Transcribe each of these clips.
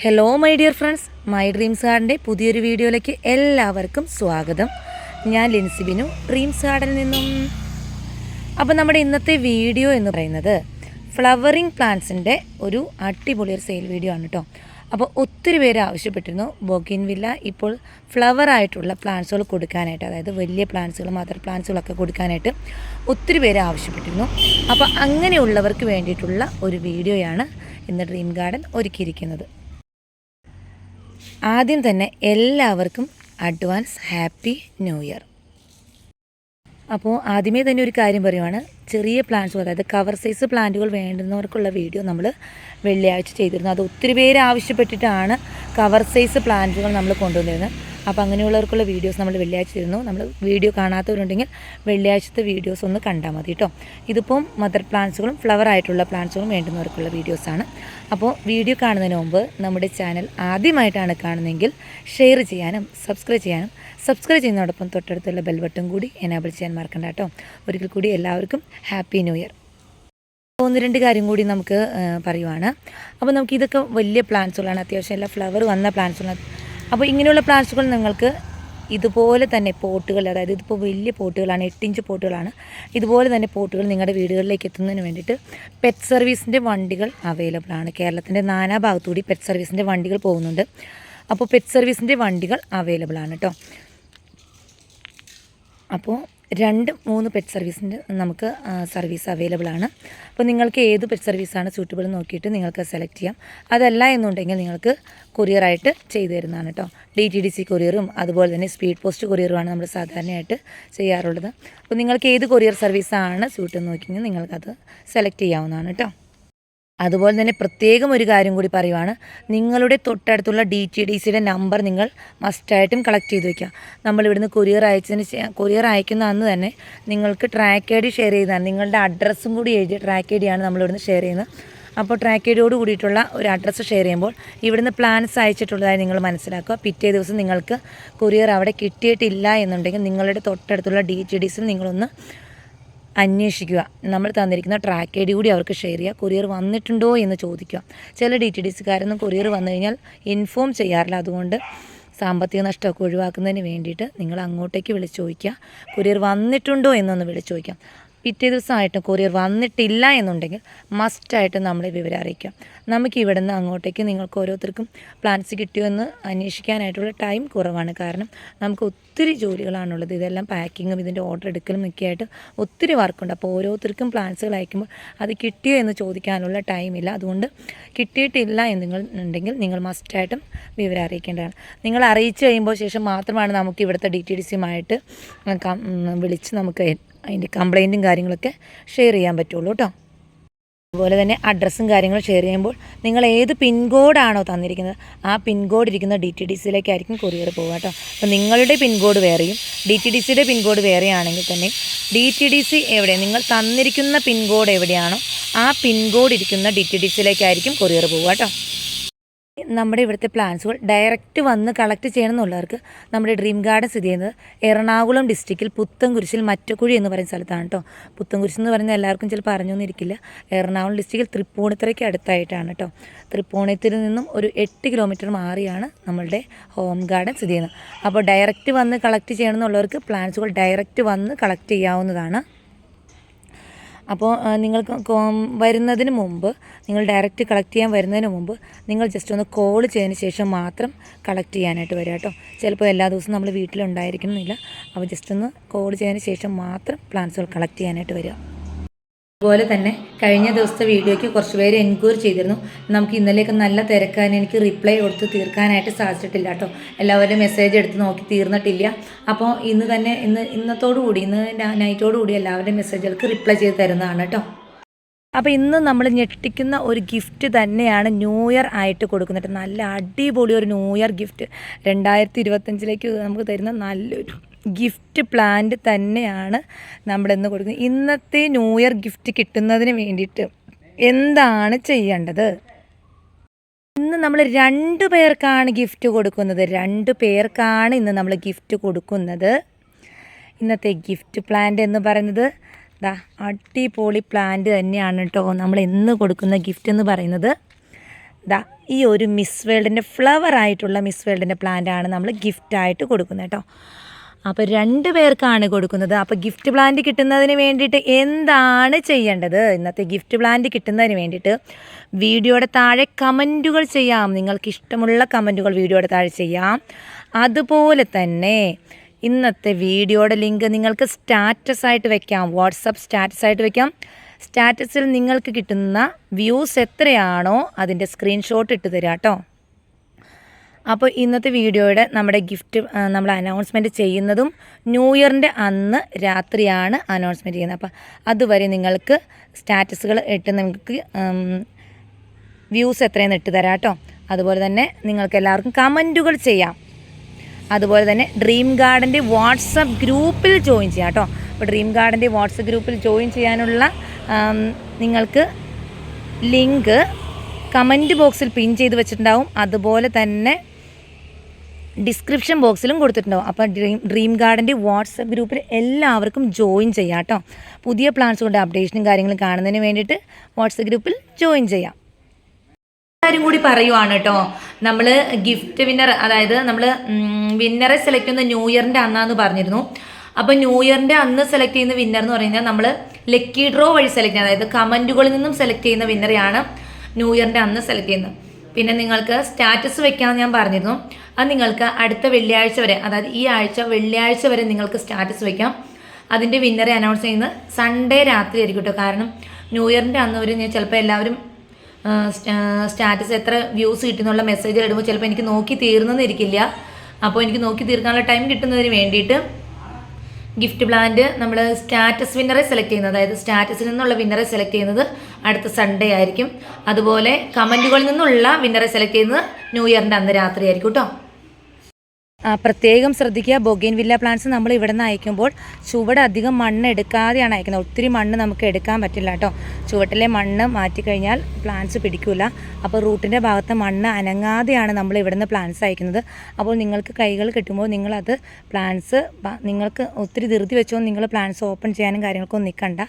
Hello my dear friends my dreams ഗാർഡന്റെ പുതിയൊരു വീഡിയോയിലേക്ക് എല്ലാവർക്കും സ്വാഗതം. ഞാൻ ലിൻസി ബിനു ഡ്രീംസ് ഗാർഡനിൽ നിന്നും. അപ്പോൾ നമ്മുടെ ഇന്നത്തെ വീഡിയോ എന്ന് പറയുന്നത് ഫ്ലവറിങ് പ്ലാന്റ്സിന്റെ ഒരു അടിപൊളി ഒരു സെയിൽ വീഡിയോ ആണ് കേട്ടോ അപ്പോൾ ഒത്തിരി പേര് ആവശ്യപ്പെട്ടിരുന്നു. ബോഗിൻ വില്ല ഇപ്പോൾ ഫ്ലവർ ആയിട്ടുള്ള പ്ലാന്റ്സുകൾ കൊടുക്കാനായിട്ട് അതായത് വലിയ പ്ലാന്റ്സുകൾ മദർ പ്ലാന്റ്സുകളൊക്കെ കൊടുക്കാനായിട്ട് ഒത്തിരി പേര് ആവശ്യപ്പെട്ടിരുന്നു. അപ്പോൾ അങ്ങനെയുള്ളവർക്ക് വേണ്ടിയിട്ടുള്ള ഒരു വീഡിയോയാണ് ഇന്ന് ഡ്രീം ഗാർഡൻ ഒരുക്കിയിരിക്കുന്നത്. ആദ്യം തന്നെ എല്ലാവർക്കും അഡ്വാൻസ് ഹാപ്പി ന്യൂ ഇയർ. അപ്പോൾ ആദ്യമേ തന്നെ ഒരു കാര്യം പറയുവാണ്. ചെറിയ പ്ലാന്റ്സ് അതായത് കവർ സൈസ് പ്ലാന്റുകൾ വേണ്ടുന്നവർക്കുള്ള വീഡിയോ നമ്മൾ വെള്ളിയാഴ്ച ചെയ്തിരുന്നു. അത് ഒത്തിരി പേര് ആവശ്യപ്പെട്ടിട്ടാണ് കവർ സൈസ് പ്ലാന്റുകൾ നമ്മൾ കൊണ്ടുവന്നിരുന്നത്. അപ്പോൾ അങ്ങനെയുള്ളവർക്കുള്ള വീഡിയോസ് നമ്മൾ വെള്ളിയാഴ്ച തരുന്നു നമ്മൾ വീഡിയോ കാണാത്തവരുണ്ടെങ്കിൽ വെള്ളിയാഴ്ചത്തെ വീഡിയോസ് ഒന്ന് കണ്ടാൽ മതി കേട്ടോ ഇതിപ്പം മദർ പ്ലാന്റ്സുകളും ഫ്ലവർ ആയിട്ടുള്ള പ്ലാന്റ്സുകളും വേണ്ടുന്നവർക്കുള്ള വീഡിയോസാണ് അപ്പോൾ വീഡിയോ കാണുന്നതിന് മുമ്പ് നമ്മുടെ ചാനൽ ആദ്യമായിട്ടാണ് കാണുന്നതെങ്കിൽ ഷെയർ ചെയ്യാനും സബ്സ്ക്രൈബ് ചെയ്യാനും സബ്സ്ക്രൈബ് ചെയ്യുന്നതോടൊപ്പം തൊട്ടടുത്തുള്ള ബെൽ ബട്ടൺ കൂടി എനാബിൾ ചെയ്യാൻ മറക്കണ്ട കേട്ടോ. ഒരിക്കൽ കൂടി എല്ലാവർക്കും ഹാപ്പി ന്യൂ ഇയർ ഒന്ന് രണ്ട് കാര്യം കൂടി നമുക്ക് പറയുവാണ്. അപ്പോൾ നമുക്ക് ഇതൊക്കെ വലിയ പ്ലാന്റ്സുകളാണ് അത്യാവശ്യം എല്ലാ ഫ്ലവർ വന്ന പ്ലാന്റ്സുകളാണ് അപ്പോൾ ഇങ്ങനെയുള്ള പ്ലാന്റ്സുകൾ നിങ്ങൾക്ക് ഇതുപോലെ തന്നെ പോട്ടുകൾ അതായത് ഇതിപ്പോൾ വലിയ പോട്ടുകളാണ് എട്ടിഞ്ച് പോട്ടുകളാണ്. ഇതുപോലെ തന്നെ പോട്ടുകൾ നിങ്ങളുടെ വീടുകളിലേക്ക് എത്തുന്നതിന് വേണ്ടിയിട്ട് പെറ്റ് സർവീസിന്റെ വണ്ടികൾ അവൈലബിൾ ആണ്. കേരളത്തിന്റെ നാനാ ഭാഗത്തുകൂടി പെറ്റ് സർവീസിന്റെ വണ്ടികൾ പോകുന്നുണ്ട്. അപ്പോൾ പെറ്റ് സർവീസിന്റെ വണ്ടികൾ അവൈലബിൾ ആണ് കേട്ടോ. അപ്പോൾ രണ്ട് മൂന്ന് പെറ്റ് സർവീസിന്റെ നമുക്ക് സർവീസ് അവൈലബിൾ ആണ്. അപ്പോൾ നിങ്ങൾക്ക് ഏത് പെറ്റ് സർവീസാണ് സൂട്ടബിൾ നോക്കിയിട്ട് നിങ്ങൾക്ക് സെലക്ട് ചെയ്യാം. അതല്ല എന്നുണ്ടെങ്കിൽ നിങ്ങൾക്ക് കൊറിയറായിട്ട് ചെയ്തു തരുന്നതാണ് കേട്ടോ ഡി ടി ഡി സി കൊറിയറും അതുപോലെ തന്നെ സ്പീഡ് പോസ്റ്റ് കൊറിയറുമാണ് നമ്മൾ സാധാരണയായിട്ട് ചെയ്യാറുള്ളത്. അപ്പോൾ നിങ്ങൾക്ക് ഏത് കൊറിയർ സർവീസാണ് സൂട്ട് നോക്കിയെങ്കിൽ നിങ്ങൾക്കത് സെലക്ട് ചെയ്യാവുന്നതാണ് കേട്ടോ അതുപോലെ തന്നെ പ്രത്യേകം ഒരു കാര്യം കൂടി പറയുവാണ്. നിങ്ങളുടെ തൊട്ടടുത്തുള്ള ഡി ടി ഡി സിയുടെ നമ്പർ നിങ്ങൾ മസ്റ്റായിട്ടും കളക്ട് ചെയ്ത് വയ്ക്കുക നമ്മൾ ഇവിടുന്ന് കൊറിയർ അയച്ചതിന് കൊറിയർ അയക്കുന്ന അന്ന് തന്നെ നിങ്ങൾക്ക് ട്രാക്ക് ഐ ഡി ഷെയർ ചെയ്താണ് നിങ്ങളുടെ അഡ്രസ്സും കൂടി എഴുതിയ ട്രാക്ക് ഐ ഡിയാണ് നമ്മൾ ഇവിടുന്ന് ഷെയർ ചെയ്യുന്നത്. അപ്പോൾ ട്രാക്ക് ഐ ഡിയോട് കൂടിയിട്ടുള്ള ഒരു അഡ്രസ്സ് ഷെയർ ചെയ്യുമ്പോൾ ഇവിടുന്ന് പ്ലാൻസ് അയച്ചിട്ടുള്ളതായി നിങ്ങൾ മനസ്സിലാക്കുക. പിറ്റേ ദിവസം നിങ്ങൾക്ക് കൊറിയർ അവിടെ കിട്ടിയിട്ടില്ല എന്നുണ്ടെങ്കിൽ നിങ്ങളുടെ തൊട്ടടുത്തുള്ള ഡി ടി ഡി സിൽ നിങ്ങളൊന്ന് അന്വേഷിക്കുക. നമ്മൾ തന്നിരിക്കുന്ന ട്രാക്ക് ഐ ഡി കൂടി അവർക്ക് ഷെയർ ചെയ്യുക. കൊറിയർ വന്നിട്ടുണ്ടോ എന്ന് ചോദിക്കുക. ചില ഡി ടി ഡി സിക്കാരൊന്നും കൊറിയർ വന്നു കഴിഞ്ഞാൽ ഇൻഫോം ചെയ്യാറില്ല. അതുകൊണ്ട് സാമ്പത്തിക നഷ്ടമൊക്കെ ഒഴിവാക്കുന്നതിന് വേണ്ടിയിട്ട് നിങ്ങൾ അങ്ങോട്ടേക്ക് വിളിച്ചു ചോദിക്കുക. കൊറിയർ വന്നിട്ടുണ്ടോ എന്നൊന്ന് വിളിച്ചു ചോദിക്കാം. പിറ്റേ ദിവസമായിട്ടും കൊറിയർ വന്നിട്ടില്ല എന്നുണ്ടെങ്കിൽ മസ്റ്റായിട്ട് നമ്മൾ വിവരം അറിയിക്കാം. നമുക്ക് ഇവിടെ നിന്ന് അങ്ങോട്ടേക്ക് നിങ്ങൾക്ക് ഓരോരുത്തർക്കും പ്ലാൻസ് കിട്ടിയോ എന്ന് അന്വേഷിക്കാനായിട്ടുള്ള ടൈം കുറവാണ്. കാരണം നമുക്ക് ഒത്തിരി ജോലികളാണുള്ളത്. ഇതെല്ലാം പാക്കിങ്ങും ഇതിന്റെ ഓർഡർ എടുക്കലും ഒക്കെ ആയിട്ട് ഒത്തിരി വർക്കുണ്ട് അപ്പോൾ ഓരോരുത്തർക്കും പ്ലാൻസുകൾ അയക്കുമ്പോൾ അത് കിട്ടിയോ എന്ന് ചോദിക്കാനുള്ള ടൈമില്ല അതുകൊണ്ട് കിട്ടിയിട്ടില്ല എന്നുണ്ടെങ്കിൽ നിങ്ങൾ മസ്റ്റായിട്ടും വിവരം അറിയിക്കേണ്ടതാണ്. നിങ്ങൾ അറിയിച്ചു കഴിയുമ്പോൾ ശേഷം മാത്രമാണ് നമുക്ക് ഇവിടുത്തെ ഡി ടി ഡി സിയുമായിട്ട് വിളിച്ച് നമുക്ക് അതിന്റെ കംപ്ലൈന്റും കാര്യങ്ങളൊക്കെ ഷെയർ ചെയ്യാൻ പറ്റുള്ളൂ കേട്ടോ അതുപോലെ തന്നെ അഡ്രസ്സും കാര്യങ്ങളും ഷെയർ ചെയ്യുമ്പോൾ നിങ്ങൾ ഏത് പിൻകോഡാണോ തന്നിരിക്കുന്നത് ആ പിൻകോഡ് ഇരിക്കുന്ന ഡി ടി ഡി സിയിലേക്കായിരിക്കും കൊറിയർ പോകുക കേട്ടോ അപ്പോൾ നിങ്ങളുടെ പിൻകോഡ് വേറെയും ഡി ടി ഡി സിയുടെ പിൻകോഡ് വേറെയാണെങ്കിൽ തന്നെ ഡി ടി ഡി സി എവിടെ നിങ്ങൾ തന്നിരിക്കുന്ന പിൻകോഡ് എവിടെയാണോ ആ പിൻകോഡ് ഇരിക്കുന്ന ഡി ടി ഡി സിയിലേക്കായിരിക്കും കൊറിയർ പോകുക കേട്ടോ നമ്മുടെ ഇവിടുത്തെ പ്ലാൻസുകൾ ഡയറക്റ്റ് വന്ന് കളക്ട് ചെയ്യണമെന്നുള്ളവർക്ക് നമ്മുടെ ഡ്രീം ഗാർഡൻ സ്ഥിതി ചെയ്യുന്നത് എറണാകുളം ഡിസ്ട്രിക്റ്റിൽ പുത്തൻകുരിശിൽ മറ്റക്കുഴി എന്ന് പറയുന്ന സ്ഥലത്താണ് കേട്ടോ പുത്തൻകുരിശ് എന്ന് പറയുന്നത് എല്ലാവർക്കും ചിലപ്പോൾ അറിഞ്ഞൊന്നിരിക്കില്ല. എറണാകുളം ഡിസ്ട്രിക്റ്റിൽ തൃപ്പൂണിത്തറയ്ക്ക് അടുത്തായിട്ടാണ് കേട്ടോ തൃപ്പൂണിത്തിൽ നിന്നും ഒരു എട്ട് കിലോമീറ്റർ മാറിയാണ് നമ്മളുടെ ഹോം ഗാർഡൻ സ്ഥിതി ചെയ്യുന്നത്. അപ്പോൾ ഡയറക്റ്റ് വന്ന് കളക്ട് ചെയ്യണമെന്നുള്ളവർക്ക് പ്ലാൻസുകൾ ഡയറക്റ്റ് വന്ന് കളക്ട് ചെയ്യാവുന്നതാണ് അപ്പോൾ നിങ്ങൾക്ക് വരുന്നതിന് മുമ്പ് നിങ്ങൾ ഡയറക്റ്റ് കളക്ട് ചെയ്യാൻ വരുന്നതിന് മുമ്പ് നിങ്ങൾ ജസ്റ്റ് ഒന്ന് കോൾ ചെയ്തതിന് ശേഷം മാത്രം കളക്ട് ചെയ്യാനായിട്ട് വരിക കേട്ടോ. ചിലപ്പോൾ എല്ലാ ദിവസവും നമ്മൾ വീട്ടിലുണ്ടായിരിക്കണമെന്നില്ല. അപ്പോൾ ജസ്റ്റ് ഒന്ന് കോൾ ചെയ്തതിന് ശേഷം മാത്രം പ്ലാൻസുകൾ കളക്ട് ചെയ്യാനായിട്ട് വരിക. അതുപോലെ തന്നെ കഴിഞ്ഞ ദിവസത്തെ വീഡിയോയ്ക്ക് കുറച്ച് പേര് എൻക്വയറി ചെയ്തിരുന്നു. നമുക്ക് ഇന്നലെയൊക്കെ നല്ല തിരക്കാൻ എനിക്ക് റിപ്ലൈ കൊടുത്ത് തീർക്കാനായിട്ട് സാധിച്ചിട്ടില്ല കേട്ടോ. എല്ലാവരുടെയും മെസ്സേജ് എടുത്ത് നോക്കി തീർന്നിട്ടില്ല. അപ്പോൾ ഇന്ന് തന്നെ ഇന്ന് ഇന്നത്തോടു കൂടി ഇന്ന് നൈറ്റോടു കൂടി എല്ലാവരുടെയും മെസ്സേജുകൾക്ക് റിപ്ലൈ ചെയ്ത് തരുന്നതാണ് കേട്ടോ. അപ്പോൾ ഇന്ന് നമ്മൾ ഞെട്ടിക്കുന്ന ഒരു ഗിഫ്റ്റ് തന്നെയാണ് ന്യൂ ഇയർ ആയിട്ട് കൊടുക്കുന്നത്. നല്ല അടിപൊളി ഒരു ന്യൂ ഇയർ ഗിഫ്റ്റ് രണ്ടായിരത്തി ഇരുപത്തഞ്ചിലേക്ക് നമുക്ക് തരുന്ന നല്ലൊരു ഗിഫ്റ്റ് പ്ലാന്റ് തന്നെയാണ് നമ്മൾ ഇന്ന് കൊടുക്കുന്നത്. ഇന്നത്തെ ന്യൂ ഇയർ ഗിഫ്റ്റ് കിട്ടുന്നതിന് വേണ്ടിയിട്ട് എന്താണ് ചെയ്യേണ്ടത്? ഇന്ന് നമ്മൾ രണ്ട് പേർക്കാണ് ഗിഫ്റ്റ് കൊടുക്കുന്നത്. രണ്ട് പേർക്കാണ് ഇന്ന് നമ്മൾ ഗിഫ്റ്റ് കൊടുക്കുന്നത്. ഇന്നത്തെ ഗിഫ്റ്റ് പ്ലാന്റ് എന്ന് പറയുന്നത് ദാ അടിപൊളി പ്ലാന്റ് തന്നെയാണ് കേട്ടോ നമ്മൾ ഇന്ന് കൊടുക്കുന്ന ഗിഫ്റ്റ് എന്ന് പറയുന്നത്. ദാ ഈ ഒരു മിസ് വേൾഡിന്റെ ഫ്ലവർ ആയിട്ടുള്ള മിസ് വേൾഡിന്റെ പ്ലാന്റാണ് നമ്മൾ ഗിഫ്റ്റായിട്ട് കൊടുക്കുന്നത് കേട്ടോ. അപ്പോൾ രണ്ട് പേർക്കാണ് കൊടുക്കുന്നത്. അപ്പോൾ ഗിഫ്റ്റ് പ്ലാന്റ് കിട്ടുന്നതിന് വേണ്ടിയിട്ട് എന്താണ് ചെയ്യേണ്ടത്? ഇന്നത്തെ ഗിഫ്റ്റ് പ്ലാന്റ് കിട്ടുന്നതിന് വേണ്ടിയിട്ട് വീഡിയോയുടെ താഴെ കമന്റുകൾ ചെയ്യാം. നിങ്ങൾക്ക് ഇഷ്ടമുള്ള കമന്റുകൾ വീഡിയോയുടെ താഴെ ചെയ്യാം. അതുപോലെ തന്നെ ഇന്നത്തെ വീഡിയോയുടെ ലിങ്ക് നിങ്ങൾക്ക് സ്റ്റാറ്റസ് ആയിട്ട് വെക്കാം. വാട്സപ്പ് സ്റ്റാറ്റസ് ആയിട്ട് വെക്കാം. സ്റ്റാറ്റസിൽ നിങ്ങൾക്ക് കിട്ടുന്ന വ്യൂസ് എത്രയാണോ അതിന്റെ സ്ക്രീൻഷോട്ട് ഇട്ട് തരാം കേട്ടോ. അപ്പോൾ ഇന്നത്തെ വീഡിയോയുടെ നമ്മുടെ ഗിഫ്റ്റ് നമ്മൾ അനൗൺസ്മെന്റ് ചെയ്യുന്നതും ന്യൂ ഇയറിന്റെ അന്ന് രാത്രിയാണ് അനൗൺസ്മെന്റ് ചെയ്യുന്നത്. അപ്പോൾ അതുവരെ നിങ്ങൾക്ക് സ്റ്റാറ്റസുകൾ ഇട്ട് നിങ്ങൾക്ക് വ്യൂസ് എത്രയെന്ന് ഇട്ട് തരാം കേട്ടോ. അതുപോലെ തന്നെ നിങ്ങൾക്ക് എല്ലാവർക്കും കമന്റുകൾ ചെയ്യാം. അതുപോലെ തന്നെ ഡ്രീം ഗാർഡന്റെ വാട്സപ്പ് ഗ്രൂപ്പിൽ ജോയിൻ ചെയ്യാം കേട്ടോ. അപ്പോൾ ഡ്രീം ഗാർഡന്റെ വാട്സപ്പ് ഗ്രൂപ്പിൽ ജോയിൻ ചെയ്യാനുള്ള നിങ്ങൾക്ക് ലിങ്ക് കമന്റ് ബോക്സിൽ പിൻ ചെയ്ത് വെച്ചിട്ടുണ്ടാവും. അതുപോലെ തന്നെ ഡിസ്ക്രിപ്ഷൻ ബോക്സിലും കൊടുത്തിട്ടുണ്ടാവും. അപ്പോൾ ഡ്രീം ഡ്രീം ഗാർഡന്റെ വാട്സപ്പ് ഗ്രൂപ്പിൽ എല്ലാവർക്കും ജോയിൻ ചെയ്യാം കേട്ടോ പുതിയ പ്ലാൻസ് കൊണ്ട് അപ്ഡേഷനും കാര്യങ്ങളും കാണുന്നതിന് വേണ്ടിയിട്ട് വാട്സപ്പ് ഗ്രൂപ്പിൽ ജോയിൻ ചെയ്യാം. കാര്യം കൂടി പറയുവാണ് കേട്ടോ നമ്മൾ ഗിഫ്റ്റ് വിന്നർ അതായത് നമ്മൾ വിന്നറെ സെലക്ട് ചെയ്യുന്ന ന്യൂ ഇയറിന്റെ അന്നാന്ന് പറഞ്ഞിരുന്നു. അപ്പോൾ ന്യൂ ഇയറിന്റെ അന്ന് സെലക്ട് ചെയ്യുന്ന വിന്നർ എന്ന് പറഞ്ഞാൽ നമ്മൾ ലക്കി ഡ്രോ വഴി സെലക്ട് ചെയ്യുന്നത് അതായത് കമന്റുകളിൽ നിന്നും സെലക്ട് ചെയ്യുന്ന വിന്നറെയാണ് ന്യൂ ഇയറിന്റെ അന്ന് സെലക്ട് ചെയ്യുന്നത്. പിന്നെ നിങ്ങൾക്ക് സ്റ്റാറ്റസ് വെക്കാമെന്ന് ഞാൻ പറഞ്ഞിരുന്നു. അത് നിങ്ങൾക്ക് അടുത്ത വെള്ളിയാഴ്ച വരെ അതായത് ഈ ആഴ്ച വെള്ളിയാഴ്ച വരെ നിങ്ങൾക്ക് സ്റ്റാറ്റസ് വെക്കാം. അതിന്റെ വിന്നറെ അനൗൺസ് ചെയ്യുന്നത് സൺഡേ രാത്രി ആയിരിക്കും കേട്ടോ കാരണം ന്യൂ ഇയറിന്റെ അന്ന് വരെ ഞാൻ ചിലപ്പോൾ എല്ലാവരും സ്റ്റാറ്റസ് എത്ര വ്യൂസ് കിട്ടുന്നുള്ള മെസ്സേജ് ഇടുമ്പോൾ ചിലപ്പോൾ എനിക്ക് നോക്കി തീർന്നെന്നിരിക്കില്ല. അപ്പോൾ എനിക്ക് നോക്കി തീർക്കാനുള്ള ടൈം കിട്ടുന്നതിന് വേണ്ടിയിട്ട് ഗിഫ്റ്റ് പ്ലാന്റ് നമ്മൾ സ്റ്റാറ്റസ് വിന്നറെ സെലക്ട് ചെയ്യുന്നത്. അതായത് സ്റ്റാറ്റസിൽ നിന്നുള്ള വിന്നറെ സെലക്ട് ചെയ്യുന്നത് അടുത്ത സൺഡേ ആയിരിക്കും. അതുപോലെ കമന്റുകളിൽ നിന്നുള്ള വിന്നറെ സെലക്ട് ചെയ്യുന്നത് ന്യൂ ഇയറിന്റെ അന്ന് രാത്രി ആയിരിക്കും കേട്ടോ. പ്രത്യേകം ശ്രദ്ധിക്കുക. ബൊഗൈൻ വില്ല പ്ലാന്റ്സ് നമ്മൾ ഇവിടെ നിന്ന് അയക്കുമ്പോൾ ചുവട് അധികം മണ്ണ് എടുക്കാതെയാണ് അയക്കുന്നത്. ഒത്തിരി മണ്ണ് നമുക്ക് എടുക്കാൻ പറ്റില്ല കേട്ടോ. ചുവട്ടിലെ മണ്ണ് മാറ്റിക്കഴിഞ്ഞാൽ പ്ലാന്റ്സ് പിടിക്കില്ല അപ്പോൾ റൂട്ടിന്റെ ഭാഗത്ത് മണ്ണ് അനങ്ങാതെയാണ് നമ്മൾ ഇവിടെ നിന്ന് പ്ലാന്റ്സ് അയക്കുന്നത്. അപ്പോൾ നിങ്ങൾക്ക് കൈകൾ കിട്ടുമ്പോൾ നിങ്ങളത് പ്ലാന്റ്സ് നിങ്ങൾക്ക് ഒത്തിരി ധൃതി വെച്ചോ നിങ്ങൾ പ്ലാന്റ്സ് ഓപ്പൺ ചെയ്യാനും കാര്യങ്ങൾക്കൊന്നും നിൽക്കണ്ട.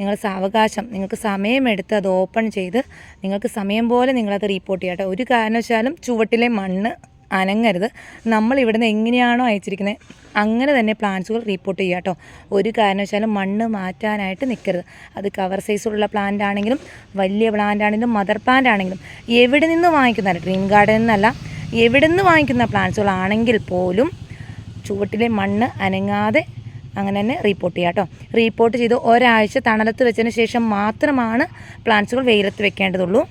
നിങ്ങൾ സാവകാശം നിങ്ങൾക്ക് സമയമെടുത്ത് അത് ഓപ്പൺ ചെയ്ത് നിങ്ങൾക്ക് സമയം പോലെ നിങ്ങളത് റിപ്പോർട്ട് ചെയ്യട്ടെ ഒരു കാരണവശാലും ചുവട്ടിലെ മണ്ണ് അനങ്ങരുത്. നമ്മൾ ഇവിടുന്ന് എങ്ങനെയാണോ അയച്ചിരിക്കുന്നത് അങ്ങനെ തന്നെ പ്ലാന്റ്സുകൾ റിപ്പോർട്ട് ചെയ്യുക കേട്ടോ ഒരു കാരണവശാലും മണ്ണ് മാറ്റാനായിട്ട് നിൽക്കരുത് അത് കവർ സൈസുള്ള പ്ലാന്റ് ആണെങ്കിലും വലിയ പ്ലാന്റ് ആണെങ്കിലും മദർ പ്ലാന്റ് ആണെങ്കിലും എവിടെ നിന്ന് വാങ്ങിക്കുന്ന ഡ്രീം ഗാർഡനിൽ നിന്നല്ല എവിടെ നിന്ന് വാങ്ങിക്കുന്ന പ്ലാന്റ്സുകളാണെങ്കിൽ പോലും ചുവട്ടിലെ മണ്ണ് അനങ്ങാതെ അങ്ങനെ തന്നെ റിപ്പോർട്ട് ചെയ്യുക കേട്ടോ റിപ്പോർട്ട് ചെയ്ത് ഒരാഴ്ച തണലത്ത് വെച്ചതിന് ശേഷം മാത്രമാണ് പ്ലാന്റ്സുകൾ വെയിലത്ത് വെക്കേണ്ടതുള്ളൂ.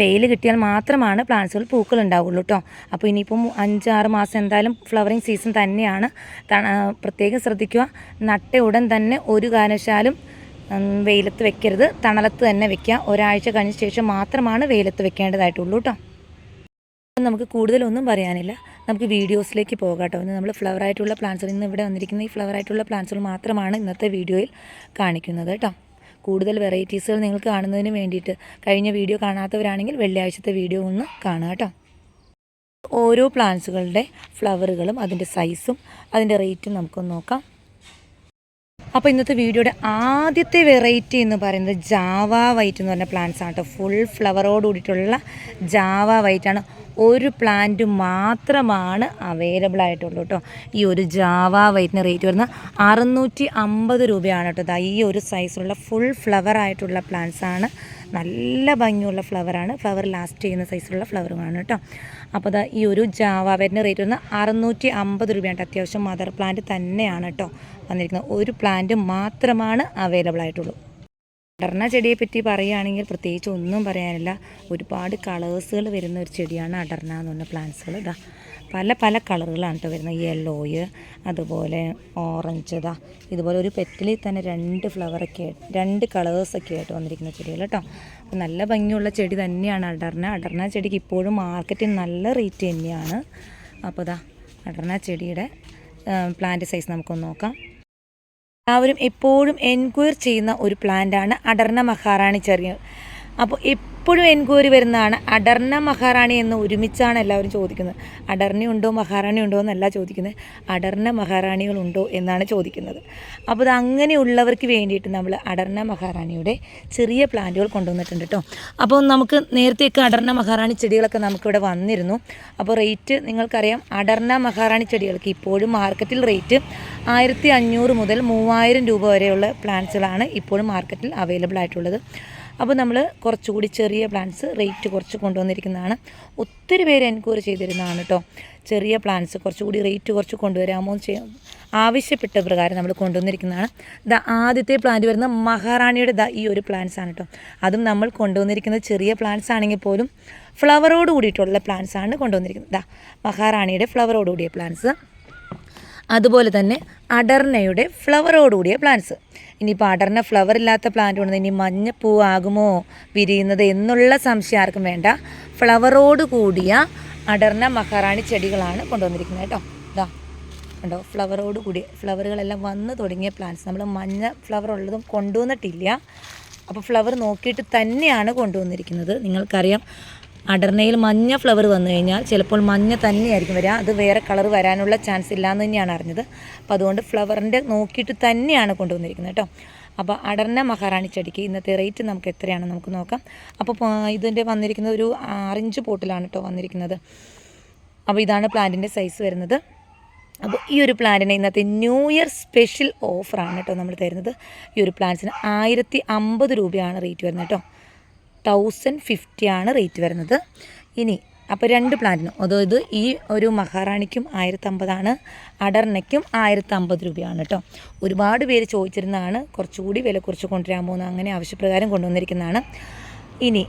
വെയിൽ കിട്ടിയാൽ മാത്രമാണ് പ്ലാന്റ്സുകൾ പൂക്കൾ ഉണ്ടാവുള്ളൂ കേട്ടോ അപ്പോൾ ഇനിയിപ്പം അഞ്ചാറ് മാസം എന്തായാലും ഫ്ലവറിങ് സീസൺ തന്നെയാണ്. പ്രത്യേകം ശ്രദ്ധിക്കുക. നട്ട ഉടൻ തന്നെ ഒരു കാരണവശാലും വെയിലത്ത് വെക്കരുത്. തണലത്ത് തന്നെ വെക്കുക. ഒരാഴ്ച കഴിഞ്ഞ ശേഷം മാത്രമാണ് വെയിലത്ത് വെക്കേണ്ടതായിട്ടുള്ളൂ കേട്ടോ നമുക്ക് കൂടുതലൊന്നും പറയാനില്ല. നമുക്ക് വീഡിയോസിലേക്ക് പോകാം കേട്ടോ ഇന്ന് നമ്മൾ ഫ്ലവർ ആയിട്ടുള്ള പ്ലാന്റ്സുകൾ ഇന്ന് ഇവിടെ വന്നിരിക്കുന്ന ഈ ഫ്ലവർ ആയിട്ടുള്ള പ്ലാന്റ്സുകൾ മാത്രമാണ് ഇന്നത്തെ വീഡിയോയിൽ കാണിക്കുന്നത് കേട്ടോ കൂടുതൽ വെറൈറ്റീസുകൾ നിങ്ങൾ കാണുന്നതിന് വേണ്ടിയിട്ട് കഴിഞ്ഞ വീഡിയോ കാണാത്തവരാണെങ്കിൽ വെള്ളിയാഴ്ചത്തെ വീഡിയോ ഒന്ന് കാണുക കേട്ടോ. ഓരോ പ്ലാന്റ്സുകളുടെ ഫ്ലവറുകളും അതിന്റെ സൈസും അതിന്റെ റേറ്റും നമുക്കൊന്ന് നോക്കാം. അപ്പോൾ ഇന്നത്തെ വീഡിയോയുടെ ആദ്യത്തെ വെറൈറ്റി എന്ന് പറയുന്നത് ജാവ വൈറ്റ് എന്ന് പറഞ്ഞ പ്ലാന്റ്സ് ആണ് ഫുൾ ഫ്ലവറോട് കൂടിയിട്ടുള്ള ജാവ വൈറ്റ് ആണ്. ഒരു പ്ലാന്റ് മാത്രമാണ് അവൈലബിൾ ആയിട്ടുള്ളൂ കേട്ടോ ഈ ഒരു ജാവ വൈറ്റിന് റേറ്റ് വരുന്നത് അറുന്നൂറ്റി അമ്പത് രൂപയാണ് കേട്ടോ ഈ ഒരു സൈസിലുള്ള ഫുൾ ഫ്ലവർ ആയിട്ടുള്ള പ്ലാന്റ്സ് ആണ് നല്ല ഭംഗിയുള്ള ഫ്ലവറാണ്. ഫ്ലവർ ലാസ്റ്റ് ചെയ്യുന്ന സൈസിലുള്ള ഫ്ലവറുമാണ് കേട്ടോ. അപ്പോൾ ദാ ഈ ഒരു ജാവാവേരിന്റെ റേറ്റ് വന്ന് അറുന്നൂറ്റി അമ്പത് രൂപയാണ്. അത്യാവശ്യം മദർ പ്ലാന്റ് തന്നെയാണ് കേട്ടോ വന്നിരിക്കുന്നത്. ഒരു പ്ലാന്റ് മാത്രമാണ് അവൈലബിൾ ആയിട്ടുള്ളൂ. അടർണ ചെടിയെ പറ്റി പറയുകയാണെങ്കിൽ പ്രത്യേകിച്ച് ഒന്നും പറയാനില്ല. ഒരുപാട് കളേഴ്സുകൾ വരുന്ന ഒരു ചെടിയാണ് അടർണ എന്ന് പറഞ്ഞ പ്ലാന്റ്സുകൾ ഇതാ പല പല കളറുകളാണ് കേട്ടോ വരുന്നത്. യെല്ലോയ് അതുപോലെ ഓറഞ്ച് ഇതാ ഇതുപോലെ ഒരു പെറ്റിലിൽ തന്നെ രണ്ട് ഫ്ലവറൊക്കെ രണ്ട് കളേഴ്സൊക്കെ ആയിട്ട് വന്നിരിക്കുന്ന ചെടികൾ കേട്ടോ അപ്പോൾ നല്ല ഭംഗിയുള്ള ചെടി തന്നെയാണ് അടർന്ന അടർന്ന ചെടിക്ക് ഇപ്പോഴും മാർക്കറ്റിൽ നല്ല റേറ്റ് തന്നെയാണ്. അപ്പോൾ ഇതാ അടർന്ന ചെടിയുടെ പ്ലാന്റ് സൈസ് നമുക്കൊന്ന് നോക്കാം. എല്ലാവരും എപ്പോഴും എൻക്വയർ ചെയ്യുന്ന ഒരു പ്ലാന്റാണ് അടർന്ന മഹാറാണി ചെറിയ. അപ്പോൾ എപ്പോഴും എൻക്വയറി വരുന്നതാണ്. അടർണ മഹാറാണി എന്ന് ഒരുമിച്ചാണ് എല്ലാവരും ചോദിക്കുന്നത്. അടർണി ഉണ്ടോ മഹാറാണി ഉണ്ടോ എന്നല്ല ചോദിക്കുന്നത്. അടർണ മഹാറാണികളുണ്ടോ എന്നാണ് ചോദിക്കുന്നത്. അപ്പോൾ അത് അങ്ങനെയുള്ളവർക്ക് വേണ്ടിയിട്ട് നമ്മൾ അടർണ മഹാറാണിയുടെ ചെറിയ പ്ലാന്റുകൾ കൊണ്ടുവന്നിട്ടുണ്ട് കേട്ടോ. അപ്പോൾ നമുക്ക് നേരത്തെയൊക്കെ അടർണ മഹാറാണി ചെടികളൊക്കെ നമുക്കിവിടെ വന്നിരുന്നു. അപ്പോൾ റേറ്റ് നിങ്ങൾക്കറിയാം. അടർണ മഹാറാണി ചെടികൾക്ക് ഇപ്പോഴും മാർക്കറ്റിൽ റേറ്റ് ആയിരത്തി അഞ്ഞൂറ് മുതൽ മൂവായിരം രൂപ വരെയുള്ള പ്ലാന്റ്സുകളാണ് ഇപ്പോഴും മാർക്കറ്റിൽ അവൈലബിൾ ആയിട്ടുള്ളത്. അപ്പോൾ നമ്മൾ കുറച്ചുകൂടി ചെറിയ പ്ലാന്റ്സ് റേറ്റ് കുറച്ച് കൊണ്ടുവന്നിരിക്കുന്നതാണ്. ഒത്തിരി പേര് എൻക്വയറി ചെയ്തിരുന്നതാണ് കേട്ടോ. ചെറിയ പ്ലാന്റ്സ് കുറച്ചുകൂടി റേറ്റ് കുറച്ച് കൊണ്ടുവരാമോ എന്ന് ചെയ്യാം. ആവശ്യപ്പെട്ട പ്രകാരം നമ്മൾ കൊണ്ടുവന്നിരിക്കുന്നതാണ്. ദ ആദ്യത്തെ പ്ലാന്റ് വരുന്ന മഹാറാണിയുടെ ദാ ഈ ഒരു പ്ലാന്റ്സ് ആണ് കേട്ടോ. അതും നമ്മൾ കൊണ്ടുവന്നിരിക്കുന്ന ചെറിയ പ്ലാന്റ്സ് ആണെങ്കിൽ പോലും ഫ്ലവറോട് കൂടിയിട്ടുള്ള പ്ലാന്റ്സ് ആണ് കൊണ്ടുവന്നിരിക്കുന്നത്. ദാ മഹാറാണിയുടെ ഫ്ലവറോട് കൂടിയ പ്ലാന്റ്സ് അതുപോലെ തന്നെ അടർണയുടെ ഫ്ലവറോടുകൂടിയ പ്ലാന്റ്സ് ഇനിയിപ്പോൾ പടർന്ന ഫ്ലവർ ഇല്ലാത്ത പ്ലാന്റ് കൊണ്ട് ഇനി മഞ്ഞപ്പൂവാകുമോ വിരിയുന്നത് എന്നുള്ള സംശയം ആർക്കും വേണ്ട. ഫ്ലവറോട് കൂടിയ അടർന്ന മഹാറാണി ചെടികളാണ് കൊണ്ടുവന്നിരിക്കുന്നത് കേട്ടോ. ഇതാ കണ്ടോ? ഫ്ലവറോട് കൂടി ഫ്ലവറുകളെല്ലാം വന്ന് തുടങ്ങിയ പ്ലാന്റ്സ് നമ്മൾ മഞ്ഞ ഫ്ലവർ ഉള്ളതും കൊണ്ടുവന്നിട്ടില്ല. അപ്പോൾ ഫ്ലവർ നോക്കിയിട്ട് തന്നെയാണ് കൊണ്ടുവന്നിരിക്കുന്നത്. നിങ്ങൾക്കറിയാം അടർണയിൽ മഞ്ഞ ഫ്ലവർ വന്നു കഴിഞ്ഞാൽ ചിലപ്പോൾ മഞ്ഞ തന്നെയായിരിക്കും വരിക. അത് വേറെ കളർ വരാനുള്ള ചാൻസ് ഇല്ല എന്ന് തന്നെയാണ് അറിഞ്ഞത്. അപ്പോൾ അതുകൊണ്ട് ഫ്ലവറിന്റെ നോക്കിയിട്ട് തന്നെയാണ് കൊണ്ടുവന്നിരിക്കുന്നത് കേട്ടോ അപ്പോൾ അടർണ മഹാറാണി ചെടിക്ക് ഇന്നത്തെ റേറ്റ് നമുക്ക് എത്രയാണെന്ന് നമുക്ക് നോക്കാം. അപ്പോൾ ഇതിന്റെ വന്നിരിക്കുന്ന ഒരു ആറിഞ്ച് പോട്ടിലാണ് കേട്ടോ വന്നിരിക്കുന്നത്. അപ്പോൾ ഇതാണ് പ്ലാന്റിന്റെ സൈസ് വരുന്നത്. അപ്പോൾ ഈ ഒരു പ്ലാന്റിന് ഇന്നത്തെ ന്യൂ ഇയർ സ്പെഷ്യൽ ഓഫറാണ് കേട്ടോ നമ്മൾ തരുന്നത്. ഈ ഒരു പ്ലാന്റ്സിന് ആയിരത്തി അമ്പത് രൂപയാണ് റേറ്റ് വരുന്നത് കേട്ടോ തൗസൻഡ് ഫിഫ്റ്റി ആണ് റേറ്റ് വരുന്നത്. ഇനി അപ്പോൾ രണ്ട് പ്ലാന്റിനും അതായത് ഈ ഒരു മഹാറാണിക്കും ആയിരത്തമ്പതാണ് അടർണയ്ക്കും ആയിരത്തമ്പത് രൂപയാണ് കേട്ടോ ഒരുപാട് പേര് ചോദിച്ചിരുന്നതാണ് കുറച്ചുകൂടി വില കുറച്ച് കൊണ്ടുവരാമോ എന്ന് അങ്ങനെ ആവശ്യപ്രകാരം കൊണ്ടുവന്നിരിക്കുന്നതാണ്. ഇനി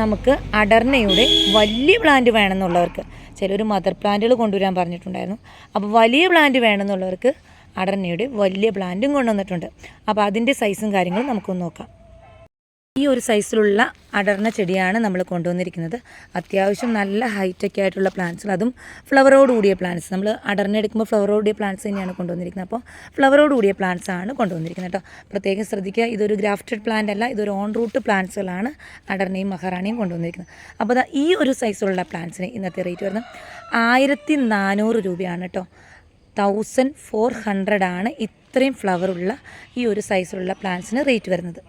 നമുക്ക് അടർണയുടെ വലിയ പ്ലാന്റ് വേണമെന്നുള്ളവർക്ക് ചിലർ മദർ പ്ലാന്റുകൾ കൊണ്ടുവരാൻ പറഞ്ഞിട്ടുണ്ടായിരുന്നു. അപ്പോൾ വലിയ പ്ലാന്റ് വേണമെന്നുള്ളവർക്ക് അടർണയുടെ വലിയ പ്ലാന്റും കൊണ്ടുവന്നിട്ടുണ്ട്. അപ്പോൾ അതിന്റെ സൈസും കാര്യങ്ങളും നമുക്കൊന്ന് നോക്കാം. ഈ ഒരു സൈസിലുള്ള അടർന്ന ചെടിയാണ് നമ്മൾ കൊണ്ടുവന്നിരിക്കുന്നത്. അത്യാവശ്യം നല്ല ഹൈറ്റൊക്കെ ആയിട്ടുള്ള പ്ലാന്റ്സുകൾ അതും ഫ്ലവറോട് കൂടിയ പ്ലാന്റ്സ് നമ്മൾ അടർന്നെടുക്കുമ്പോൾ ഫ്ലവറോട് കൂടിയ പ്ലാന്റ്സ് തന്നെയാണ് കൊണ്ടുവന്നിരിക്കുന്നത്. അപ്പോൾ ഫ്ലവറോട് കൂടിയ പ്ലാന്റ്സ് ആണ് കൊണ്ടുവന്നിരിക്കുന്നത് കേട്ടോ പ്രത്യേകം ശ്രദ്ധിക്കുക ഇതൊരു ഗ്രാഫ്റ്റഡ് പ്ലാന്റ് അല്ല ഇതൊരു ഓൺ റൂട്ട് പ്ലാന്റ്സുകളാണ് അടർണയും മഹാറാണിയും കൊണ്ടുവന്നിരിക്കുന്നത്. അപ്പോൾ ഈ ഒരു സൈസിലുള്ള പ്ലാന്റ്സിന് ഇന്നത്തെ റേറ്റ് വരുന്നത് ആയിരത്തി നാനൂറ് രൂപയാണ് കേട്ടോ തൗസൻഡ് ഫോർ ഹൺഡ്രഡാണ് ഇത്രയും ഫ്ലവറുള്ള ഈ ഒരു സൈസിലുള്ള പ്ലാന്റ്സിന് റേറ്റ് വരുന്നത്.